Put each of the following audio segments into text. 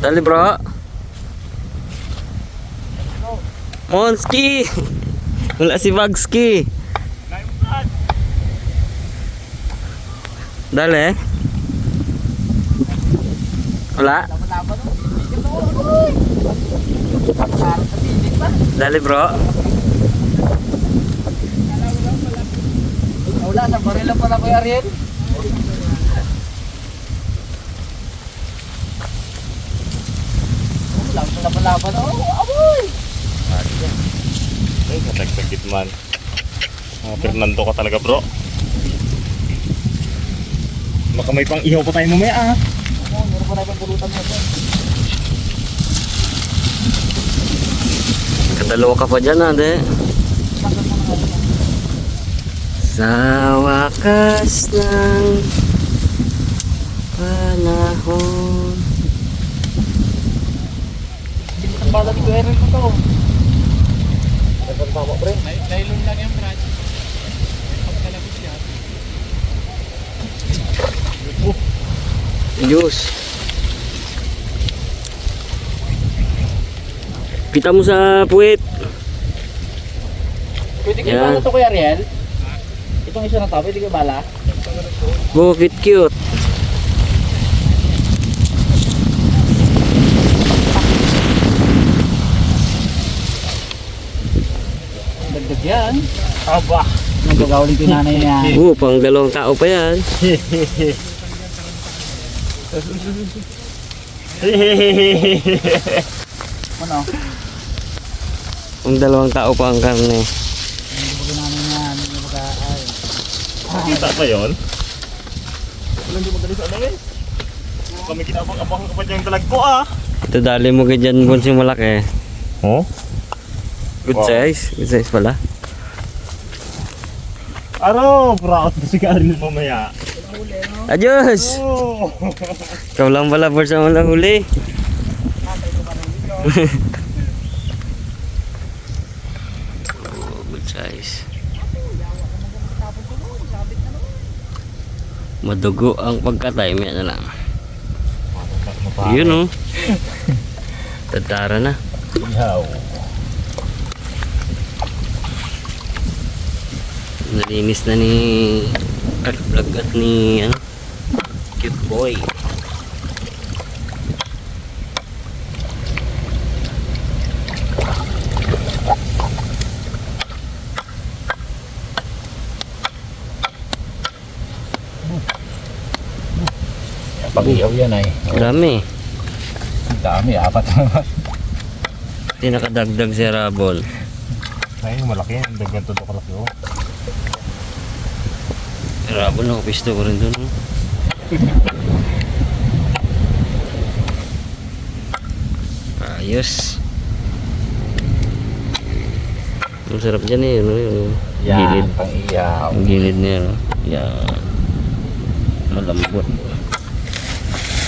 Dali bro. Monski! Wala si Bagski. Dali. Wala? Dali bro. Wala, sa barila pala ko Ariel. Wala, sa laban-laban. Oh, aboy! Ay, katagtagit man. Ah, Fernando ka talaga bro. Baka may pang ihaw pa tayo mamaya ah. Oh, meron pa na ibang pulutan mo. Kadalawa ka pa dyan ah, de. Sa wakas ng panahon. Ang bala ni Kuya ko to. Ang tama, pre. Nylon lang yan, Brad. Pagkalabit niya. Diyos. Kita mo sa puwit. Pwede kayo bala to Kuya Ariel? Itong isa na to, pwede kayo bala? Bukit cute. Dagdag yan. Aba. Nagagawalin ko yung nanay niya. Oo, pang dalawang tao pa yan. Ano? Pang dalawang tao pa ang karne. Hindi ko yung nanay niya. Hindi ko ka... Ay. Kita pa yun? Walang di madali sa alawin. Kami kinabang-abang ka pa dyan yung dalag ko ah. Ito dali mo ka dyan bonsing malaki. Oh? Good Wow. size. Good size pala. Aro, braot na si Karil mamaya. Adios! Oh! Ikaw lang pala, Bors, ang walang huli. oh, good size. Madugo ang pagkatay. May na lang. Yun oh. Tadara na. Ihaw. Nalinis na ni Vlog at ni ano, cute boy. Pag-iyaw yan ay. Dami. Dami, apat naman. Hindi nakadagdag si Rabol. Ay, malaki. Ang dagan to kalaki oh. Rabol, nakapisto ko rin dun. oh. Ayos. Ang sarap dyan eh. Ano, yung gilid. pang-iyaw. Ang gilid niya. no? Yan. Malambot.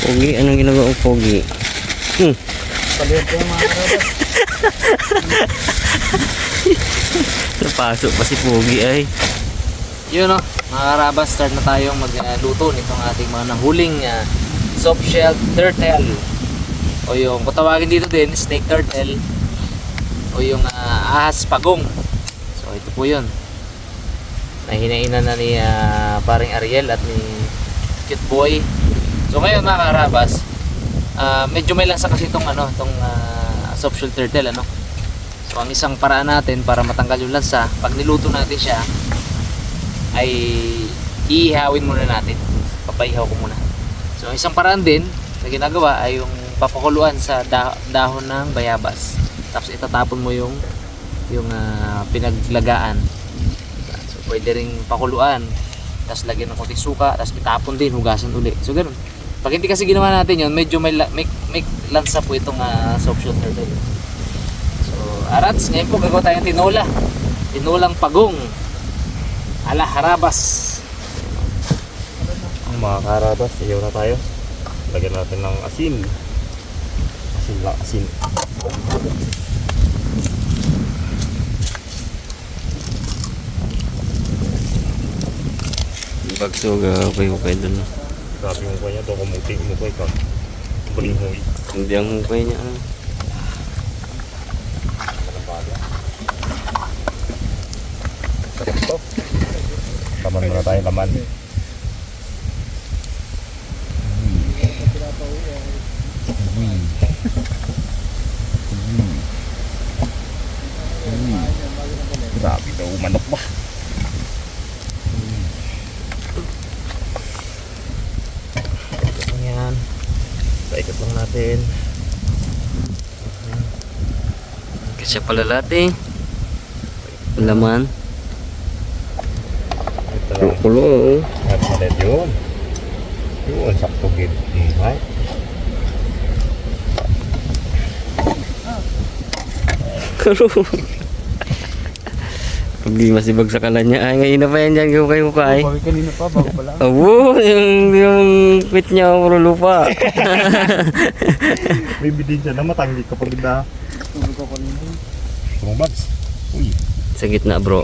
Pogi, anong ginagawa ko Pogi? Hmm. Palihan ko yung mga karabas. Napasok pa si Pogi ay. Yun o, mga karabas, start na tayong magluto nitong ating mga nahuling uh, soft shell turtle. O yung, kung tawagin dito din, snake turtle. O yung ah, ahas pagong. So ito po yun. Nahinainan na ni ah, paring Ariel at ni Cute Boy. So ngayon mga karabas, ah, medyo may lansa kasi itong ano, itong ah, soft shell turtle ano. So ang isang paraan natin para matanggal yung lansa, pag niluto natin siya, ay iihawin muna natin. Papaihaw ko muna. So ang isang paraan din na ginagawa ay yung papakuluan sa da- dahon ng bayabas. Tapos itatapon mo yung yung ah, pinaglagaan. So pwede ring pakuluan. Tapos lagyan ng konting suka, tapos itapon din, hugasan uli. So ganun. Pag hindi kasi ginawa natin yun, medyo may, may, may lansa po itong uh, soft shell turtle. So, arats, ngayon po gagawa tayong tinola. Tinolang pagong. Ala harabas. Ang mga karabas, ihaw na tayo. Lagyan natin ng asin. Asin lang, asin. Bagsog, uh, kayo kayo dun. Sabi mo niya, ito kumuti mo ikaw. Bulihoy. Hindi ang hukay niya. ah. Ito. Laman muna tayo, laman. Grabe daw, manok ba? Ayan. Paikot lang natin. Kasi pala lati. Laman. Ito lang. Kulo. At malit yun. Yun, sakto gid. Karo. Pag di masibag sa kalan niya. Ay, ngayon na pa yan dyan. Hukay hukay. kanina pa, bago pa lang. Abo, yung, yung quit niya puro lupa. May bidin siya na matanggi kapag na Tulog ako kanina. tumabags. Uy. sa gitna bro.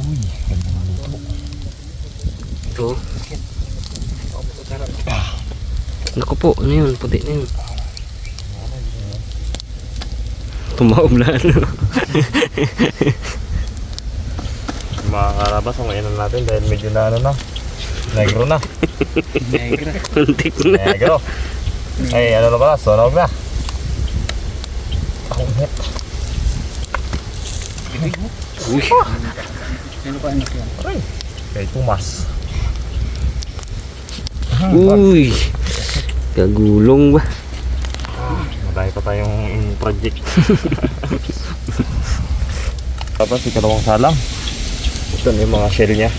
Uy. Ito. Naku po, ano yun? Puti na yun. Tumaob na ano. Mga karabas, ang inan natin dahil medyo na ano na. Negro na. Negra. Muntik na. Negro. Ay, ano na pala? Sonog na. Ang hit. Uy. Ano pa anak yan? Aray. Kay Tumas. Uy. Kagulong ba? Madami pa tayong project. Tapos ikalawang salang. Ito na yung mga shell niya.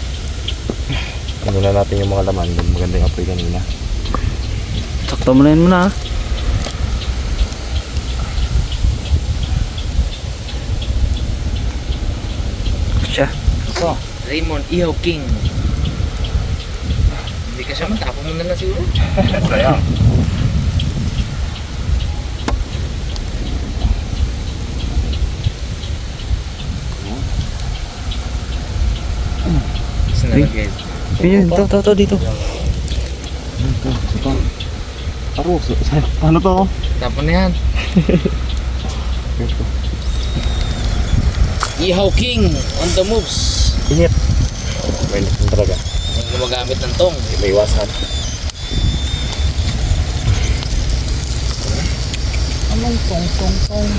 Ano na natin yung mga laman. Yung maganda yung apoy kanina. Sakto mo na yun muna. Siya. So, Raymond Ihaw King. Hindi ka siya man, tapo mo na lang siguro. Nalagay? Yun, to, to, to, dito. Ito, ito. Aro, sa- sa- ano to? Tapo na yan. Ihaw King on the moves. Laman talaga. Gumagamit ng tong. Hindi may iwasan. Anong tong tong tong?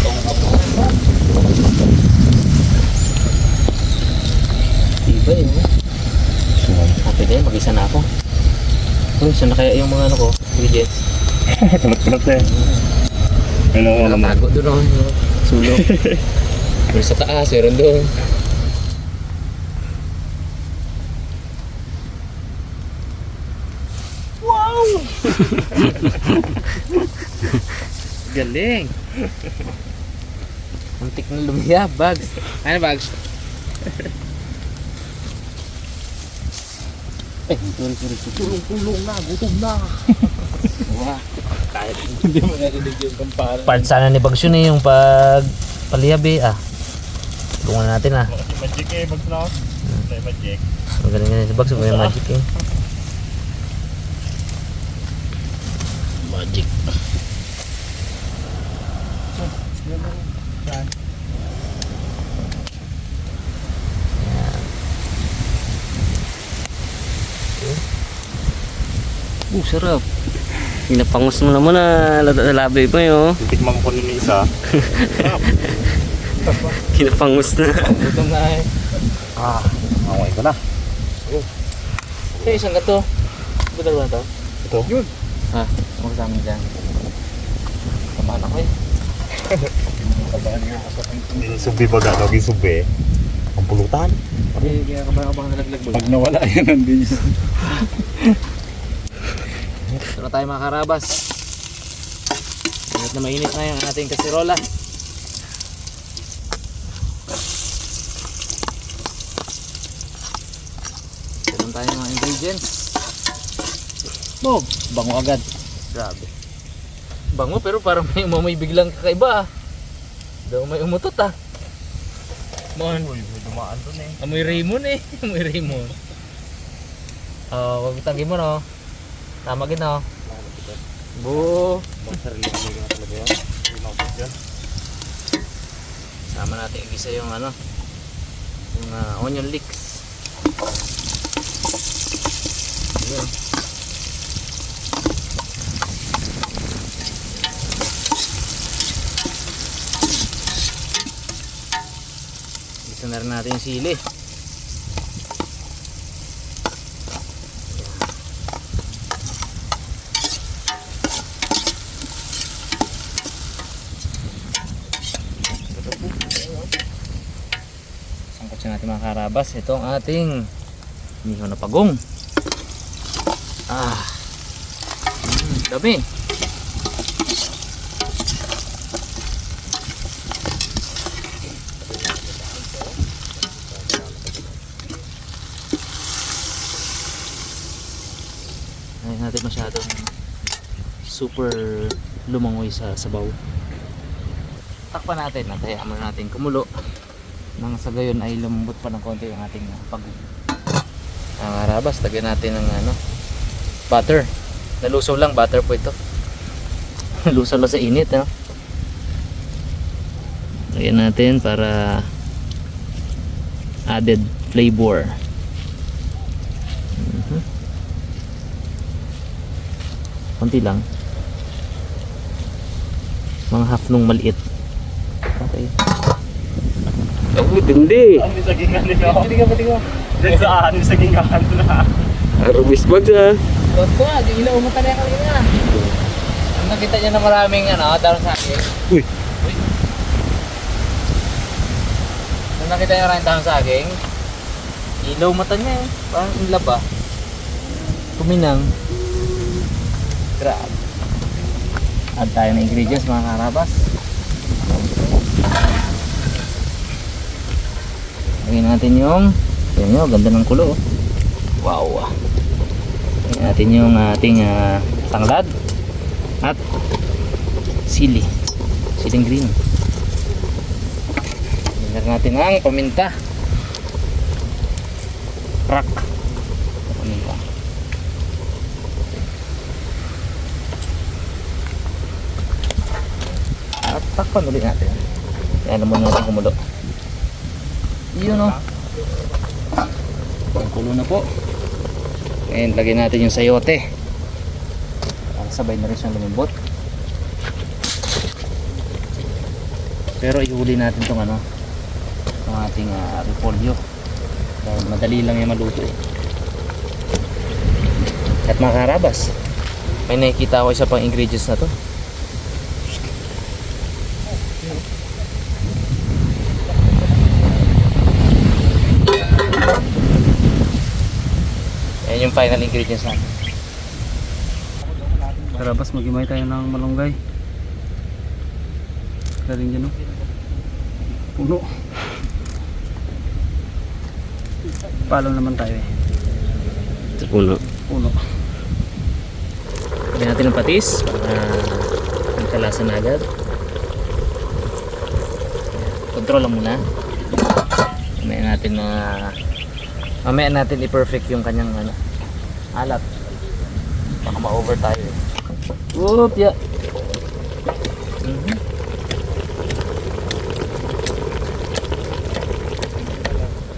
Tong Iba yun. Happy din, mag-isa na ako. Uy, saan na kaya yung mga ano ko? Ingredients. Kulot-kulot eh. Ano ko naman? Nakatago doon ako. yung Sulok. Meron sa taas, meron doon. Galing! Muntik na lumiya, bags. Ano bags? eh, sorry, sorry. Tulong-tulong na, gutom na. Wah, kahit hindi mo narinig yung kampara. Part sana ni Bags yun eh, yung pag palihabi ah. Tulungan natin ah. Magic eh, bags na. May Magic. Magaling nga si Bags, may magic eh. Magic. Uh, sarap. Pinapangus mo naman na labi mo yun. Titikman ko nila isa. Kinapangus na. Gutom na eh. Ah, away ko na. Hey, isang gato. Budal ba to? Ito. Yun. Ha? Amin dyan. Samahan ako eh. Subi baga, lagi subi. Ang pulutan. Hindi, kaya ka ba ako bang nalaglag mo? nawala yan, nandun yun. Ito na tayo mga karabas. Mainit na mainit na yung ating kasirola. Ito tayo mga ingredients. Boom! Bango agad. Grabe. Bango pero parang may umamoy biglang kakaiba ah. Daw may umutot ah. Mon. Uy, may dumaan dun eh. Amoy Raymond eh. Amoy Raymond. Oh, wag tagi mo no. Tama gid no. Bu. Magsarili kami nga talaga yan. Hindi maubos yan. Sama natin igisa yung ano, yung ah, onion leeks. Yun. Igisa na natin yung sili. Sangkot siya natin mga karabas. Ito ang ating miho na pagong. Ah. Mm, dami. Ay natin masyadong super lumangoy sa sabaw. Takpan natin at hayaan muna natin kumulo nang sa gayon ay lumambot pa ng konti ang ating pag ang harabas lagyan natin ng ano butter nalusaw lang butter po ito nalusaw lang sa init no? lagyan natin para added flavor Mhm. konti lang mga half nung maliit okay Ang tindi. Ano yung sagingan nila? pati ka pati yung na? Harvest bag sa. Huwag ko nga, di ilaw mo talaga kanina. Ang nakita niya na maraming ano, daron sa akin. Uy. Uy. Nung nakita niya maraming daron sa akin, ilaw mata niya eh. Parang love ah. Kuminang. Grabe. Add tayo ng ingredients mga karabas. Lagyan natin yung, yun nyo, ganda ng kulo. oh. Wow. ah. Lagyan natin yung ating ah, tanglad at sili. Siling green. Lagyan natin ang paminta. Crack. Paminta. Takpan ulit natin. Yan muna natin kumulo. Yun o. Ang kulo na po. Ngayon, lagyan natin yung sayote. Para sabay na rin siyang lumambot. Pero ihuli natin tong ano, itong ating uh, repolyo. Dahil madali lang yung maluto eh. At mga karabas, may nakikita ako isa pang ingredients na to. Final ingredients natin. Karabas, magimay tayo ng malunggay. Galing dyan, no? Puno. Palo naman tayo eh. Puno. Puno. Lagyan natin ng patis para magkalasan na agad. Control lang muna. Mamaya natin na mamaya natin i-perfect yung kanyang ano, alat. Baka ma-over tayo. eh. Ya. Mhm.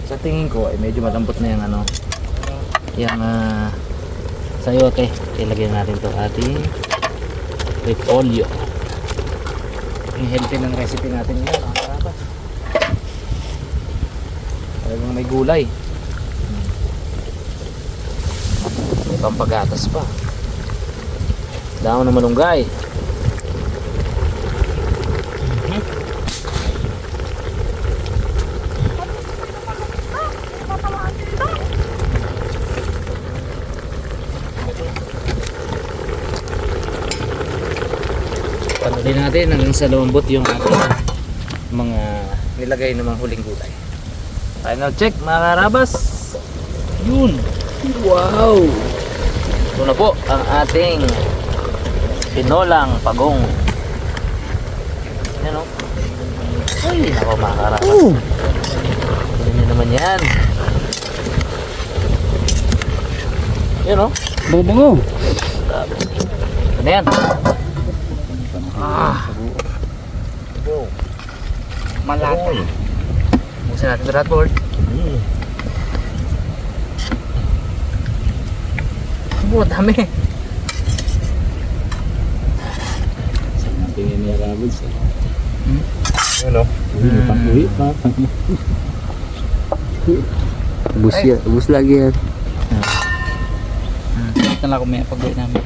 Sa tingin ko ay medyo malambot na yung ano, yung ah, sayote. Ilagay natin to ating repolyo. Ang healthy ng recipe natin ngayon, mga karapas. Talagang may gulay. Hmm. May pampagatas pa. Dahon ng malunggay. Panutin natin hanggang sa lumambot yung ating mga nilagay ng mga huling gulay. Final check mga karabas. Yun. Wow. Ito na po ang ating pinolang pagong. Yan o. Ay, nako mga karabas. Tignan nyo naman yan. Yan o. Bango-bango. Grabe. Ano yan? Ah, malata. Busin natin ito lahat, board. Oh, dami. Tingin niya rabos. Ano? Uwi pa. Bus yan. Bus lagi yan. Ito lang ako may pag-uwi namin.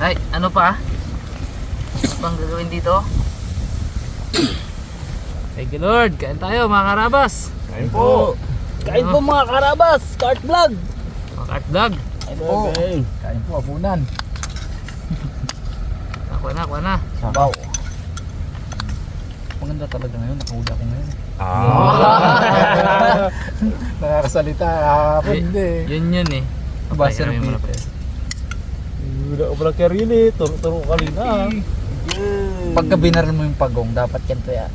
Ay, ano pa? Ano pang gagawin dito? Thank you Lord. Kain tayo mga karabas. Ayun po. Kain po mga karabas! Kart vlog! Mga kart vlog. Kain po! Kain po, abunan. Ako na, ako na. Sabaw. Maganda talaga ngayon, nakahula ko ngayon. Ah. Nakakasalita, ako hindi. Yun yun eh. Aba, mga Peter. Wala ko pala karili. Turo-turo kanina. Pagka binaral mo yung pagong, dapat yan to yan.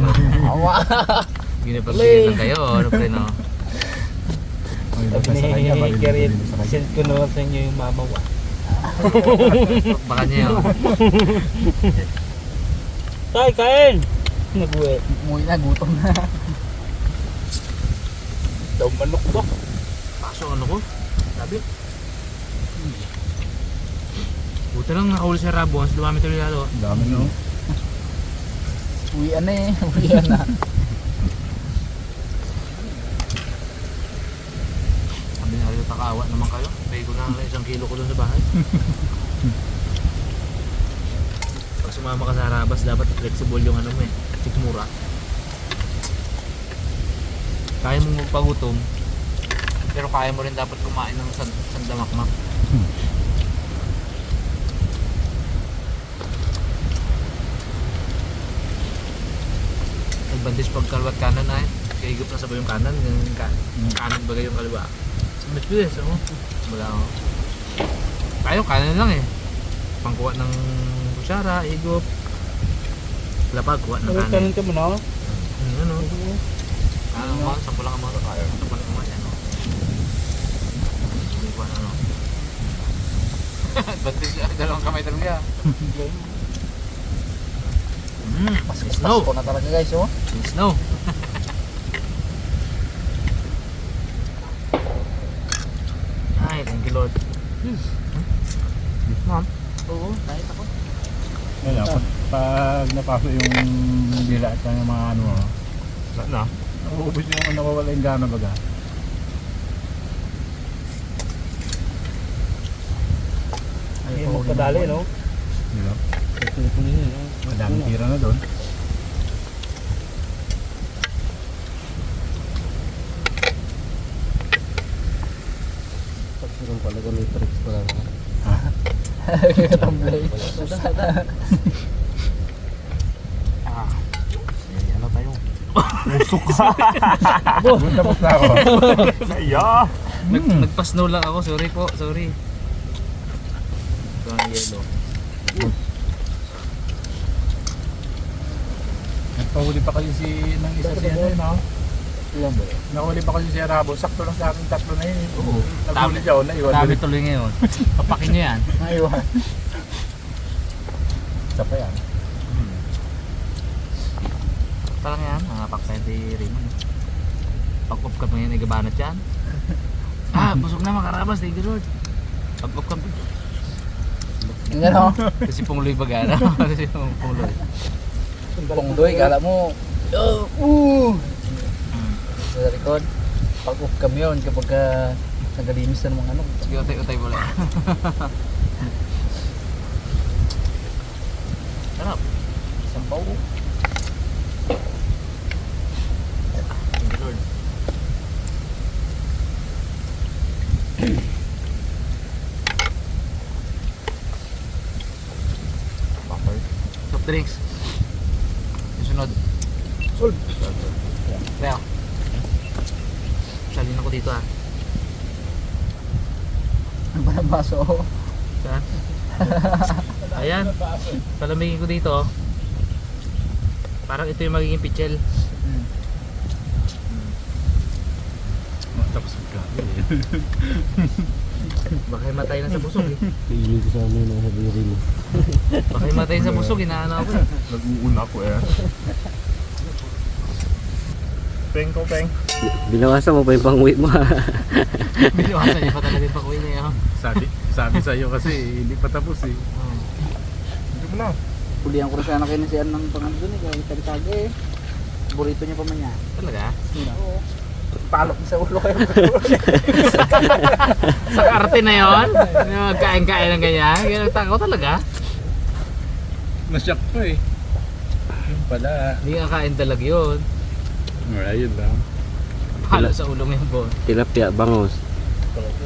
Awa! Ginapagpigil lang kayo. Ano pre no? Sabi ni Karin, send ko na sa inyo yung mama ko. Baka niya yun. Tay, kain! Nag-uwi. Umuwi na, gutom na. Daw manok ba? Paso ano ko? Sabi. Buti lang nakahuli sa rabo. Mas dumami tuloy lalo. Dami no. Uwian na eh. Uwian na. Sabi na rin takawa naman kayo. Pay ko na lang isang kilo ko doon sa bahay. Pag sumama ka sa harabas, dapat flexible yung ano mo eh. Sikmura. Kaya mong magpagutom. Pero kaya mo rin dapat kumain ng sand sandamakmak. Advantage pag kalwat kanan ay kaigop na sabay yung kanan, ganun ka. Kanan bagay yung kaliwa. Mas bilis, oh. Wala ako. Tayo, kanan lang eh. Pangkuha ng kutsara, higop. Wala pa, kuha ng kanan. ka mo na? Hmm, ano? Ano mo? Sampo lang ang mga kaya. Sampo lang ang mga yan, oh. Hindi ko ano. Yan, dalawang kamay talaga. Hmm, snow. Pasko na talaga guys, oh. Snow. Ay, thank you Lord. Hmm. Ma'am. Oo, diet ako. Ngayon, pag, pag napasok yung dila at yung mga ano, Wala na. nauubos yung nawawala yung gana baga. Ay, magpadali, no? Di ba? Madami tira na doon. Pagsurong pala ko may tricks pa lang. Katamblay. Ah. Eh, ano tayo? Doon tapos na ako. Iya! Nag, Nagpa-snow lang ako. Sorry po, sorry. Ito ang yellow. Nagpahuli pa kayo si ng isa si ano, no? Ilan ba? Nahuli pa kayo si Arabo. Sakto lang sa akin tatlo na yun. Oo. Naghuli siya, oh, naiwan Dami ulit. tuloy ngayon. Papakin nyo yan. Aywan. Isa pa yan. Parang yan, mga di Raymond. Pag-up ka ngayon, nagabanat yan. ah, busog na mga karabas, thank you Lord. Pag-up ka. Tingnan, oh. Kasi pungloy bagana. Kasi pungloy. Pongdoy, kala mo. Oh, uh. Sa likod. Pag-off kami yun kapag uh, nagalimis na ng mga ano. Sige, utay-utay mo lang. Sarap. Isang bawo. Thank you Lord. Soft drinks. Susunod. Sold. Kaya. Salin ako dito ah. Ano ba ng baso? Saan? Ayan. Palamigin ko dito. oh. Parang ito yung magiging pichel. Hmm. Tapos bigla. Baka matay na sa busog eh. Piling ko sana yun ang sabi rin. Baka matay sa busog, inaano ako eh. Nag-uuna ako eh. Peng ko, peng. Binawasan mo pa yung pang-uwi mo ha. Biniwasan niya pa talaga yung pakuwi niya. oh. Sabi, sabi sa iyo kasi hindi pa tapos eh. Hindi mo na. Pulihan ko rin sana kayo na si ng pangalan doon eh. Kaya tag eh. Burrito niya pa man niya. Talaga? Oo. Palok sa ulo kayo. Sa karte na yon? Yung Kain-kain ng ganyan? Ganyan ang takaw talaga? Nasyak pa eh. Yun pala. Hindi nga kain talaga yun. Ayun lang. Palo sa ulo mo yung bon. Tilapia, bangos. Eh.